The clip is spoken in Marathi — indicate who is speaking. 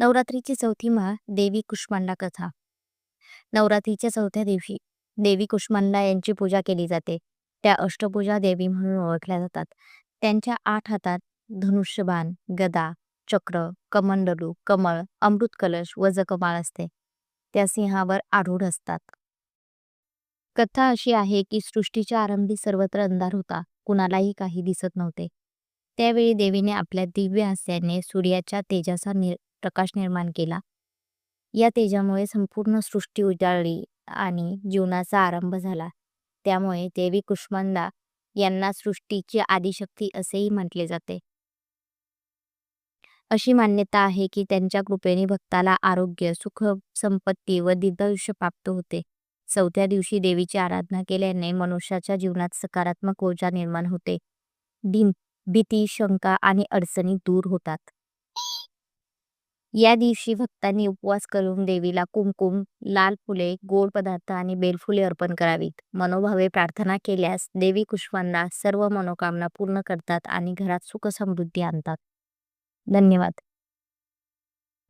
Speaker 1: नवरात्रीची चौथी माळ देवी कुष्मांडा कथा. नवरात्रीच्या चौथ्या दिवशी देवी कुष्मांडा यांची पूजा केली जाते. त्या अष्टपूजा देवी म्हणून ओळखल्या जातात. त्यांच्या आठ हातात धनुष्यबाण गदा चक्र कमंडलू कमळ अमृत कलश व जकमाळ असते. त्या सिंहावर आरूढ असतात. कथा अशी आहे की सृष्टीच्या आरंभी सर्वत्र अंधार होता. कुणालाही काही दिसत नव्हते. त्यावेळी देवीने आपल्या दिव्य हास्याने सूर्याच्या तेजाचा निर प्रकाश निर्माण केला. या तेजामुळे संपूर्ण सृष्टी उजाळली आणि जीवनाचा आरंभ झाला. त्यामुळे देवी कुष्मांडा यांना सृष्टीची आदिशक्ती असेही म्हटले जाते. अशी मान्यता आहे की त्यांच्या कृपेने भक्ताला आरोग्य सुख संपत्ती व दीर्घायुष्य प्राप्त होते. चौथ्या दिवशी देवीची आराधना केल्याने मनुष्याच्या जीवनात सकारात्मक ऊर्जा निर्माण होते. भीती शंका आणि अडचणी दूर होतात. या दिवशी भक्तांनी उपवास करून देवीला कुमकुम लाल फुले गोड पदार्थ आणि बेलफुले अर्पण करावीत. मनोभावे प्रार्थना केल्यास देवी कुष्मांडा सर्व मनोकामना पूर्ण करतात आणि घरात सुख समृद्धी आणतात. धन्यवाद.